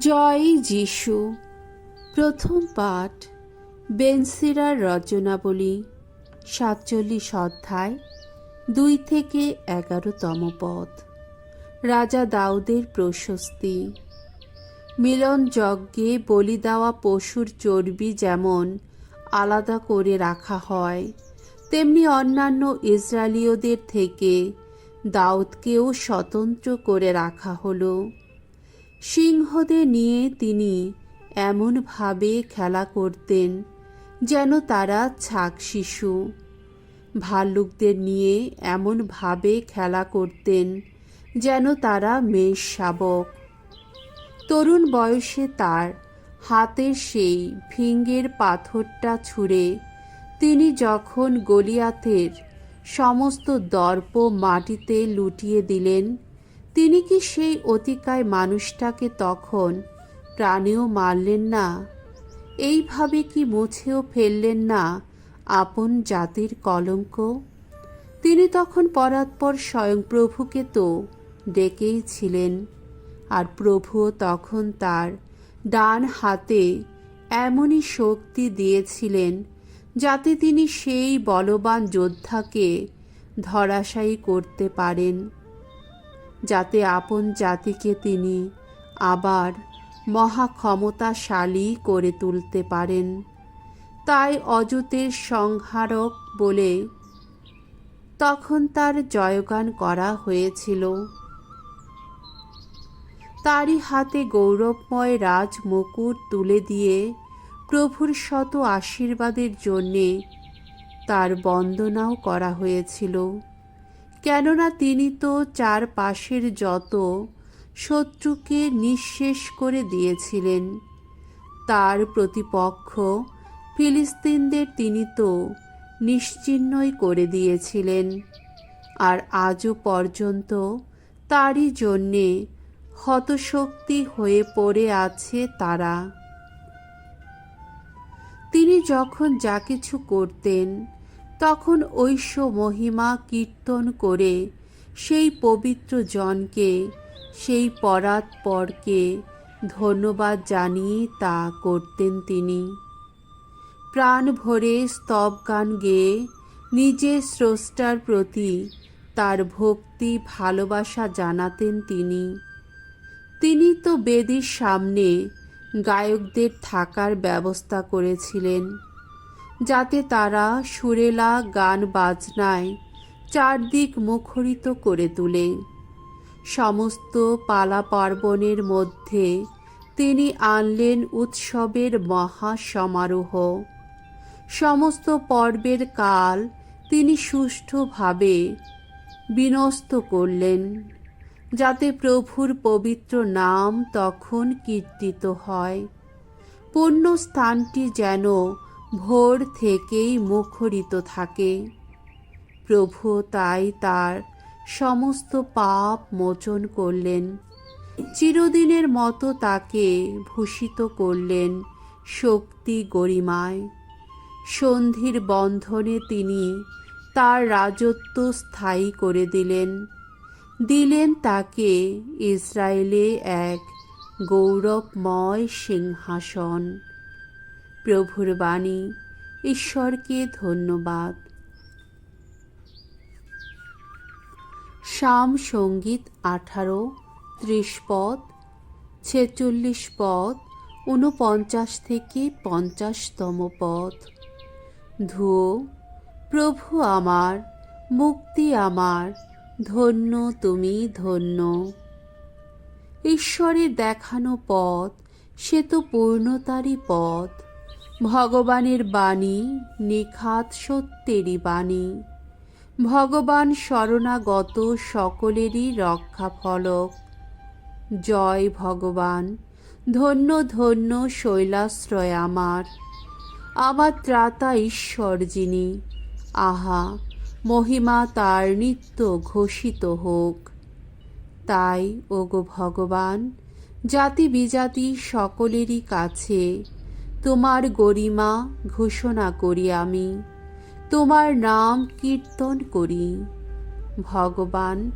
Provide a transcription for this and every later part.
জয় যিশু। প্রথম পাঠ বেনসিরার রচনাবলী, সাতচল্লিশ অধ্যায়, দুই থেকে এগারোতম পদ। রাজা দাউদের প্রশস্তি। মিলন যজ্ঞে বলি দেওয়া পশুর চর্বি যেমন আলাদা করে রাখা হয়, তেমনি অন্যান্য ইসরায়েলীয়দের থেকে দাউদকেও স্বতন্ত্র করে রাখা হলো। সিংহদের নিয়ে তিনি এমনভাবে খেলা করতেন যেন তারা ছাক শিশু। ভাল্লুকদের নিয়ে এমনভাবে খেলা করতেন যেন তারা মেষ শাবক। তরুণ বয়সে তার হাতের সেই ফিঙ্গের পাথরটা ছুঁড়ে তিনি যখন গলিয়াতের সমস্ত দর্প মাটিতে লুটিয়ে দিলেন তিনি কি সেই অতিকায় মানুষটাকে তখন প্রাণেও মারলেন না? এইভাবে কি মুছেও ফেললেন না আপন জাতির কলঙ্ক? তিনি তখন পরাৎপর স্বয়ং প্রভুকে তো ডেকেই ছিলেন, আর প্রভুও তখন তার ডান হাতে এমনই শক্তি দিয়েছিলেন যাতে তিনি সেই বলবান যোদ্ধাকে ধরাশায়ী করতে পারেন। যাতে আপন জাতিকে তিনি আবার মহাক্ষমতাশালী করে তুলতে পারেন। তাই অযুতের সংহারক বলে তখন তার জয়গান করা হয়েছিল। তারই হাতে গৌরবময় রাজ তুলে দিয়ে প্রভুর শত আশীর্বাদের জন্যে তার বন্দনাও করা হয়েছিল। কেননা তিনি তো চারপাশের যত শত্রুকে নিঃশেষ করে দিয়েছিলেন, তার প্রতিপক্ষ ফিলিস্তিনদের তিনি তো নিশ্চিহ্নই করে দিয়েছিলেন। আর আজও পর্যন্ত তারই জন্যে হতশক্তি হয়ে পড়ে আছে তারা। তিনি যখন যা কিছু করতেন তখন ঐশ্ব মহিমা কীর্তন করে সেই পবিত্র জনকে, সেই পরাৎপরকে ধন্যবাদ জানিয়ে তা করতেন তিনি। প্রাণ ভরে স্তব গান গেয়ে নিজের স্রষ্টার প্রতি তার ভক্তি, ভালোবাসা জানাতেন তিনি। তিনি তো বেদির সামনে গায়কদের থাকার ব্যবস্থা করেছিলেন। যাতে তারা সুরেলা গান বাজনায় চারদিক মুখরিত করে তোলে। সমস্ত পালা পার্বণের মধ্যে তিনি আনলেন উৎসবের মহা সমারোহ সমস্ত পর্বের কাল তিনি সুষ্ঠুভাবে বিনস্ত করলেন, যাতে প্রভুর পবিত্র নাম তখন কীর্তিত হয়। পুণ্য স্থানটি যেন ভোর থেকেই মুখরিত থাকে। প্রভু তাই তার সমস্ত পাপ মোচন করলেন। চিরদিনের মতো তাকে ভূষিত করলেন শক্তি গরিমায়। সন্ধির বন্ধনে তিনি তার রাজত্ব স্থায়ী করে দিলেন। দিলেন তাকে ইসরায়েলে এক গৌরবময় সিংহাসন। প্রভুর বাণী, ঈশ্বরকে ধন্যবাদ। শাম সংগীত আঠারো, ত্রিশ পদ, ছেচল্লিশ পদ, ঊনপঞ্চাশ থেকে পঞ্চাশতম পদ। ধুয়ো প্রভু আমার, মুক্তি আমার, ধন্য তুমি ধন্য। ঈশ্বরের দেখানো পথ, সে তো পূর্ণতারই পথ। ভগবানের বাণী, নিখাত সত্যেরই বাণী। ভগবান শরণাগত সকলেরই রক্ষা ফলক জয় ভগবান, ধন্য ধন্য শৈলাশ্রয় আমার। আমার ত্রাতা ঈশ্বর যিনি, আহা, মহিমা তার নিত্য ঘোষিত হোক। তাই ওগো ভগবান, জাতি বিজাতি সকলেরই কাছে তোমার গরিমা ঘোষণা করি আমি, তোমার নাম কীর্তন করি। ভগবান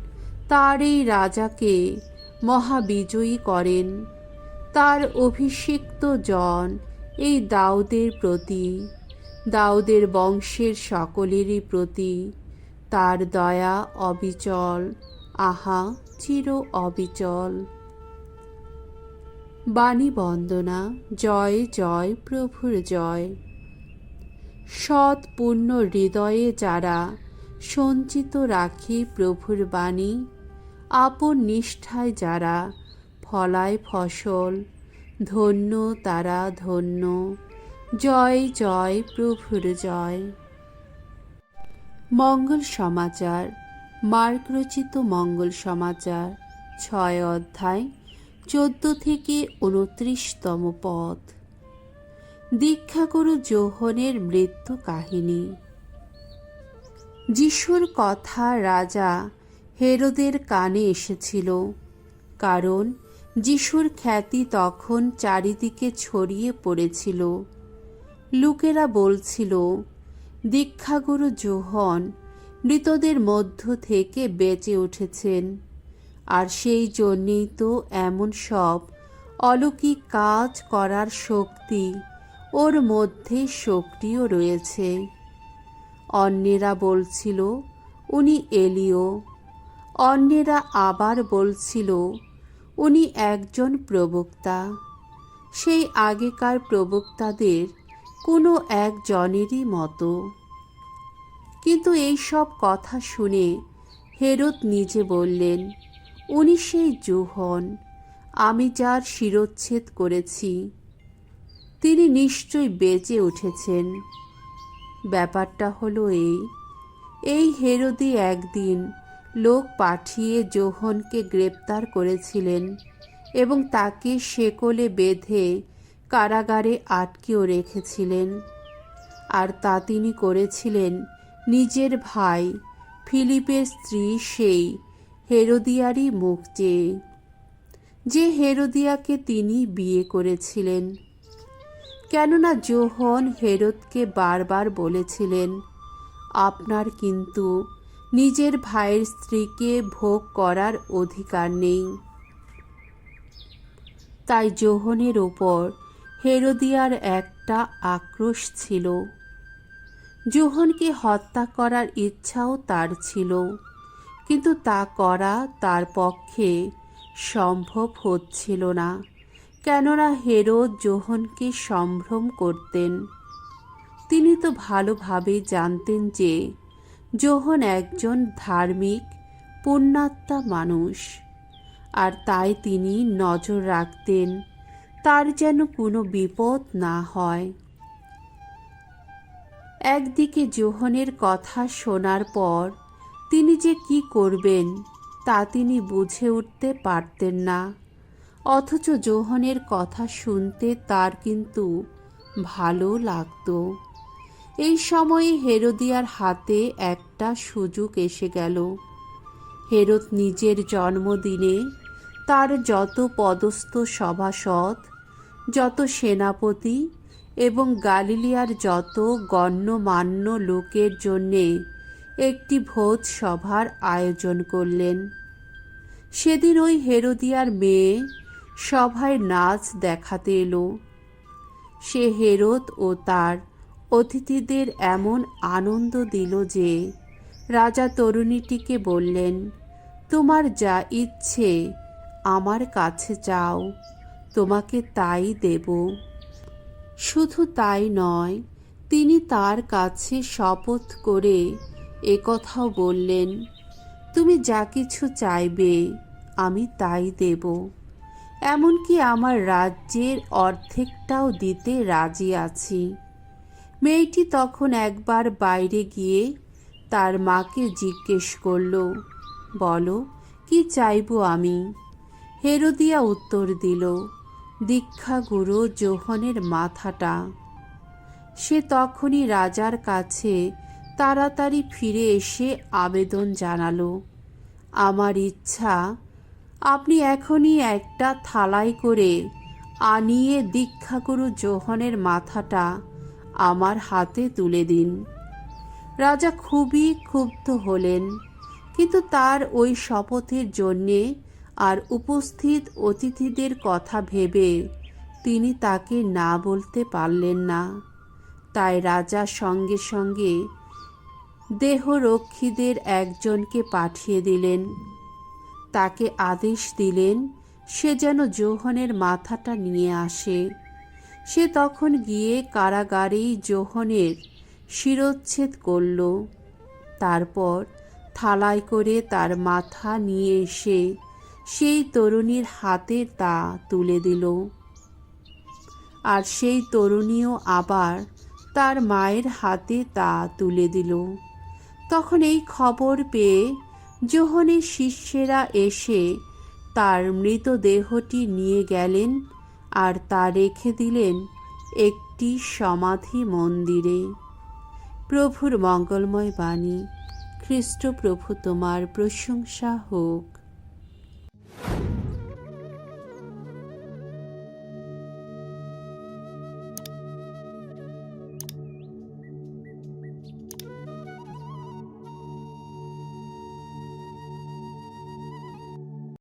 তার এই রাজাকে মহাবিজয়ী করেন। তার অভিষিক্ত জন এই দাউদের প্রতি, দাউদের বংশের সকলেরই প্রতি। তার দয়া অবিচল, আহা চির অবিচল। বাণী বন্দনা, জয় জয়, প্রভুর জয়। সৎ পূর্ণ হৃদয়ে যারা সঞ্চিত রাখি প্রভুর বাণী, আপন নিষ্ঠায় যারা ফলায় ফসল, ধন্য তারা ধন্য। জয় জয়, প্রভুর জয়। মঙ্গল সমাচার, মার্ক রচিত মঙ্গল সমাচার, ছয় অধ্যায় চোদ্দ থেকে উনত্রিশতম পদ। দীক্ষাগুরু জোহনের মৃত্যু কাহিনী। যিশুর কথা রাজা হেরোদের কানে এসেছিল, কারণ যিশুর খ্যাতি তখন চারিদিকে ছড়িয়ে পড়েছিল। লোকেরা বলছিল দীক্ষাগুরু জোহন মৃতদের মধ্য থেকে বেঁচে উঠেছেন। আর সেই জন্যেই তো এমন সব অলৌকিক কাজ করার শক্তি ওর মধ্যে শক্তিও রয়েছে। অন্যেরা বলছিল, উনি এলিও। অন্যেরা আবার বলছিল, উনি একজন প্রবক্তা। সেই আগেকার প্রবক্তাদের কোনো একজনেরই মতো। কিন্তু এই সব কথা শুনে হেরত নিজে বললেন উনি সেই জুহন আমি যার শিরোচ্ছেদ করেছি, তিনি নিশ্চয়ই বেঁচে উঠেছেন। ব্যাপারটা হলো এই এই হেরদি একদিন লোক পাঠিয়ে জোহনকে গ্রেপ্তার করেছিলেন এবং তাকে শেকলে বেঁধে কারাগারে আটকেও রেখেছিলেন। আর তা তিনি করেছিলেন নিজের ভাই ফিলিপের স্ত্রী সেই হেরোদিয়ারই মুখ চেয়ে। যে হেরোদিয়াকে তিনি বিয়ে করেছিলেন। কেননা জোহন হেরোদকে বারবার বলেছিলেন, আপনার কিন্তু নিজের ভাইয়ের স্ত্রীকে ভোগ করার অধিকার নেই। তাই জোহনের ওপর হেরোদিয়ার একটা আক্রোশ ছিল। জোহনকে হত্যা করার ইচ্ছাও তার ছিল। কিন্তু তা করা তার পক্ষে সম্ভব হচ্ছিল না। কেননা হেরোদ জোহনকে সম্ভ্রম করতেন। তিনি তো ভালোভাবে জানতেন যে জোহন একজন ধার্মিক, পুণ্যাত্মা মানুষ। আর তাই তিনি নজর রাখতেন, তার যেন কোনো বিপদ না হয়। একদিকে জোহনের কথা শোনার পর তিনি যে কি করবেন, তা তিনি বুঝে উঠতে পারতেন না। অথচ জোহনের কথা শুনতে তার কিন্তু ভালো লাগতো। এই সময়ে হেরোদিয়ার হাতে একটা সুযোগ এসে গেল। হেরোদ নিজের জন্মদিনে তার যত পদস্থ সভাসদ, যত সেনাপতি এবং গালিলিয়ার যত গণ্যমান্য লোকের জন্যে একটি ভোজ সভার আয়োজন করলেন। সেদিন ওই হেরোদিয়ার মেয়ে সভায় নাচ দেখাতে এলো। সে হেরোদ ও তার অতিথিদের এমন আনন্দ দিল যে রাজা তরুণীটিকে বললেন, তোমার যা ইচ্ছে আমার কাছে যাও তোমাকে তাই দেব। শুধু তাই নয়, তিনি তার কাছে শপথ করে একথাও বললেন, তুমি যা কিছু চাইবে, আমি তাই দেব। এমনকি আমার রাজ্যের অর্ধেকটাও দিতে রাজি আছি। মেয়েটি তখন একবার বাইরে গিয়ে তার মাকে জিজ্ঞেস করল, বলো, কি চাইব আমি? হেরোদিয়া উত্তর দিল, দীক্ষাগুরু জোহনের মাথাটা। সে তখনই রাজার কাছে তাড়াতাড়ি ফিরে এসে আবেদন জানালো। আমার ইচ্ছা, আপনি এখনই একটা থালাই করে আনিয়ে দীক্ষা দীক্ষাগুরু জোহনের মাথাটা আমার হাতে তুলে দিন। রাজা খুবই ক্ষুব্ধ হলেন, কিন্তু তার ওই শপথের জন্যে আর উপস্থিত অতিথিদের কথা ভেবে তিনি তাকে না বলতে পারলেন না। তাই রাজা সঙ্গে সঙ্গে দেহরক্ষীদের একজনকে পাঠিয়ে দিলেন। তাকে আদেশ দিলেন, সে যেন জোহনের মাথাটা নিয়ে আসে। সে তখন গিয়ে কারাগারেই জোহনের শিরোচ্ছেদ করল। তারপর থালায় করে তার মাথা নিয়ে এসে সেই তরুণীর হাতে তা তুলে দিল। আর সেই তরুণীও আবার তার মায়ের হাতে তা তুলে দিল। তখন এই খবর পেয়ে জোহনের শিষ্যেরা এসে তার মৃতদেহটি নিয়ে গেলেন আর তা রেখে দিলেন একটি সমাধি মন্দিরে। প্রভুর মঙ্গলময় বাণী। খ্রিস্টপ্রভু তোমার প্রশংসা হোক।